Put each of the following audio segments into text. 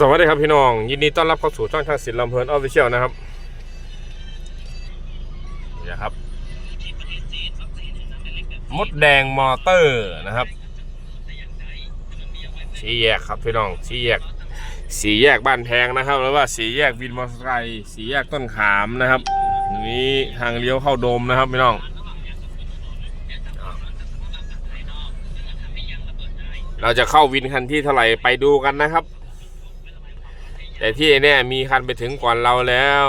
สวัสดีครับพี่น้อง ยินดีต้อนรับเข้าสู่ช่องทางศิลป์ลำเพลินออฟฟิเชียลนะครับนี่นะครับ มดแดงมอเตอร์นะครับสีแยกครับพี่น้องสีแยกสีแยกบ้านแพงนะครับหรือว่าสีแยกวินมอเตอร์ไซค์สีแยกต้นขามนะครับนี่ทางเลี้ยวเข้าโดมนะครับพี่น้องเราจะเข้าวินคันที่เท่าไหร่ไปดูกันนะครับ แต่ที่เนี่ยมีคันไปถึงก่อนเราแล้ว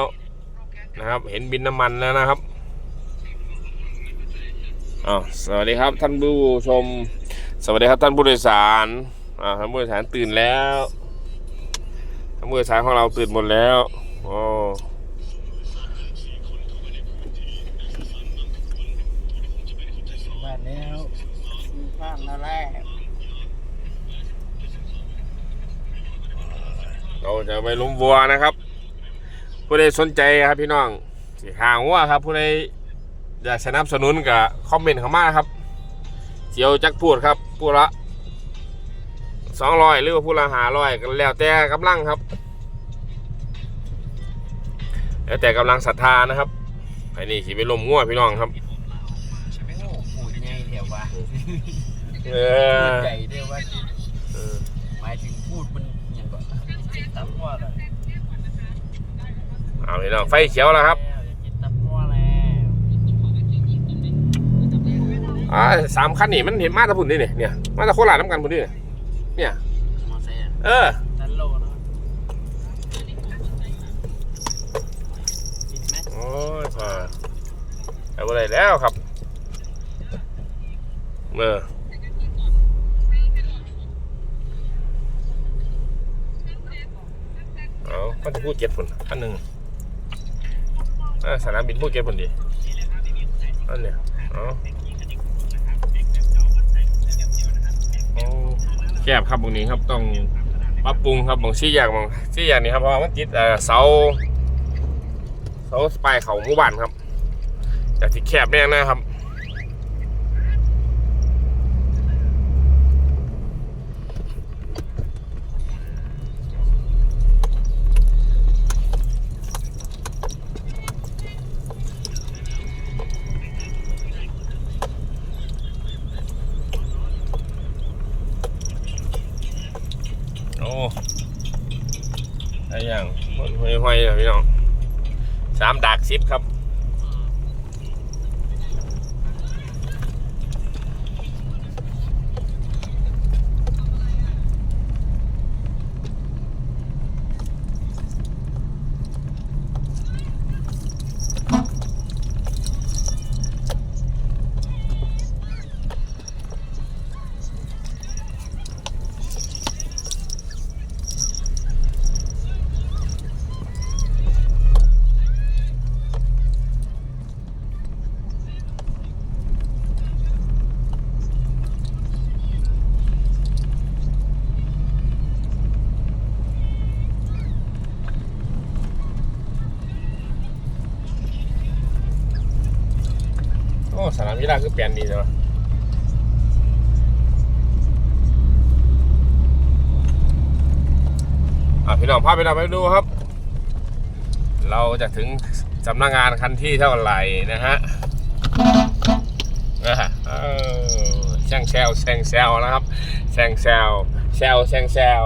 นะครับ เห็นบินน้ำมันแล้วนะครับอ้าวสวัสดีครับท่านผู้ชม สวัสดีครับท่านผู้โดยสารอ่าท่านผู้โดยสารตื่นแล้วท่านผู้โดยสารของเราตื่นหมดแล้วโอ้มาแล้วมีข้างนั่นแหละ เราจะไปล้มวัวนะครับ ผู้ใดสนใจครับพี่น้องสีหางวัวครับ ผู้ใดอยากสนับสนุนกับคอมเมนต์เข้ามาครับเจียวจักพูดครับพูดละสองร้อยหรือว่าพูดละหาร้อยก็แล้วแต่กำลังครับ แล้วแต่กำลังศรัทธานะครับไอ้นี่สิไปลมงัวพี่น้องครับโอ้พูดไงเดี๋ยวว่าเอพูอดใหญ่เดี๋ยวว่าเออหมายถึงพูดมันอย่างก่อนจิ ตตับว่าเลยเอาพี่น้องไฟเขียวแล้วครับจิตตับว่าแล้วอ่าสามคันนี่มันเห็นมาแตะพุ่นนี่เนี่ยเนี่ยมาแตะโคราชน้ำกันพุ่นนี่เนี่ยเนี่ยมอเตอร์ไซค์อะเออนั่นโลเนาะจิตไหมโอ้ยพอไปบ่ได้แล้วครับเออเอา มันจะพูดเก็ตผลอันหนึ่งสนามบินพูดเก็ตผลดีอันเนี้ยอาเอแคบครับตรงนี้ครับต้องปรับปรุงครับบางซี่อย่างบางซี่อย่างนี้ครับเพราะว่ามันติดเออเสาเขาสปายเขาหมู่บ้านครับจากที่แคบแน่นะครับ พี่น้องสามดักซิปครับ อ้สนามกีฬาคือเปลี่ยนดีเลยวะอะพี่น้องพาไปเราไปดูครับ เราจะถึงสำนักงานคันที่เท่าไหร่นะฮะอะเออแซงแซวแซงแซวนะครับแซงแซวแซวแซงแซว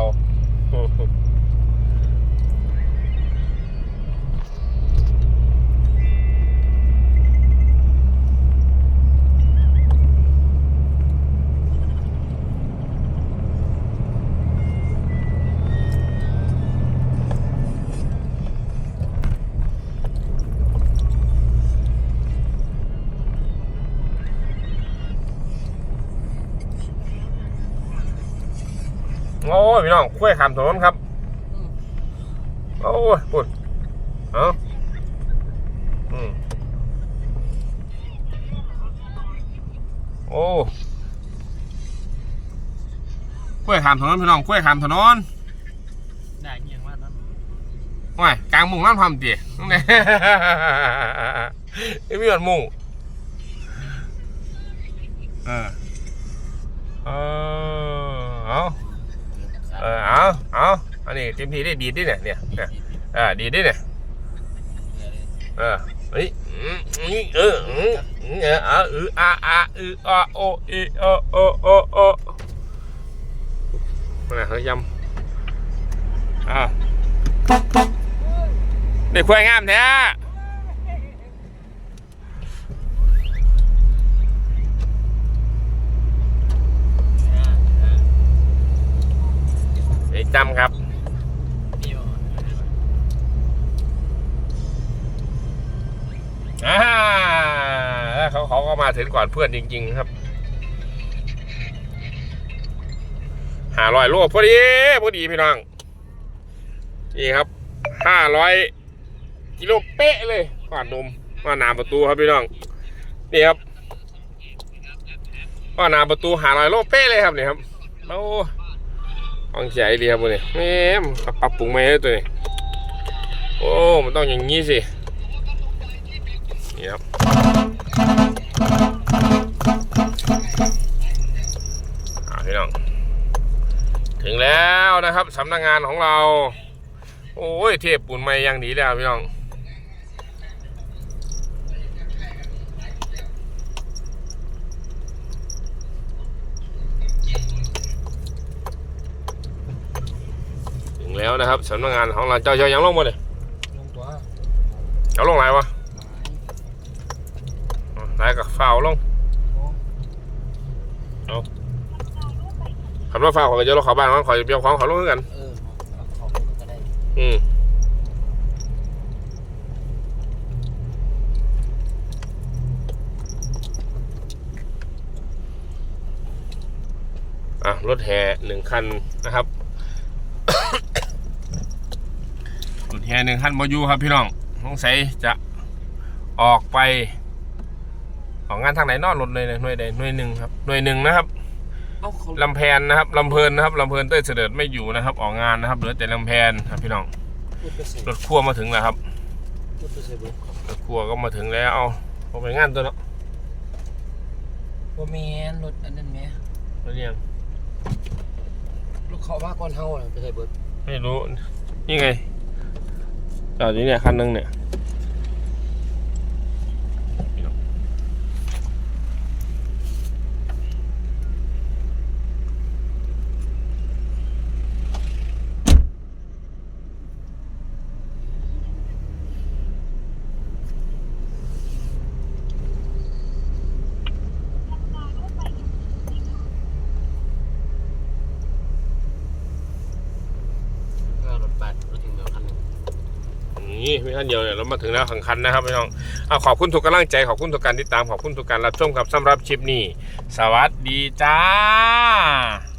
โอ้ยพี่น้องคุ้ยขามถนนครับ โอ้ยปุ่นเอาอืมโอ้คุ้ยขามถนนพี่น้องคุ้ยขามถนนได้เงี้ยว่านั้นว้ายกลางมุงน้ำทำตีนั่นแหละไม่มีหยดมุงเออเออเอา เออเอาเอาอันนี้เต็มที่ได้ดีดิเนี่ยเนี่ยเนี่ยอ่าดีดิเนี่ยเออเฮ้ยอืมอืมเอออืมอืมเอออืออะอะอืออะโอเอโอโอโอโอมาเฮ้ยยำอ่าเด็กควายงามแท้ไอ้จำครับ อ่าแล้วเขาเขาก็มา ถึงก่อนเพื่อนจริง ๆ ครับหาร้อยโลพอดีพอดีพี่น้องนี่ครับห้าร้อยกิโลเป๊ะเลยก่อนนมว่าหนามประตูครับพี่น้องนี่ครับว่าหนามประตูหาร้อยโลเป๊ะเลยครับนี่ครับโอ้ฟังใจดีครับพวกนี้แม่ปรับปรุงไหมตัวนี้โอ้มันต้องอย่างนี้สินี่ครับ แล้วนะครับสำนักงานของเรา โอ้ยเทพปุ่นไม่ยังดีแล้วพี่น้องถึงแล้วนะครับสำนักงานของเราเจ้าเจ้ายังลงมาเลยลงตัวเจ้าลงไหนวะไหนกับฝ้าวลง ขับรถฝ้าวขอยก็จะรถเขาบ้านมันขอยจะเบี้ยวของเขาลงคือกัน เออเอาของมันก็ได้อืมอะ รถแห่หนึ่งคันนะครับ รถแห่หนึ่งคันบอยูครับพี่น้องสงสัยจะออกไป ออกงานทางไหนนอกรถเลยหน่วยใดหน่วยหนึ่งครับ หน่วยหนึ่งนะครับเอาเขา ลำแพนนะครับลำเพลินนะครับลำเพลินเต้ยเสด็จไม่อยู่นะครับ ออกงานนะครับเหลือแต่ลำแพนครับพี่น้องพูดไปใส่รถขั้วมาถึงแล้วครับพูดไปใส่เบิดรถขั้วก็มาถึงแล้วเอาเอาไปงานตัวเนาะว่าแม่นรถอันนั้นแม่รถยังรถเขาว่าก่อนเฮาน่ะไปใส่เบิดไม่รู้นี่ไงจอดอยู่เนี่ยคันหนึงเนี่ยพี่น้อง ก็รถบัสรถถึงเดียวคันหนึง นี่ไม่านเดียวเนี่ยเรามาถึงแล้วขังคันนะครับพี่น้องเอาขอบคุณทุกกำลังใจขอบคุณทุกการติดตามขอบคุณทุกการรับชมครับสำหรับชิปนี้ สวัสดีจ้า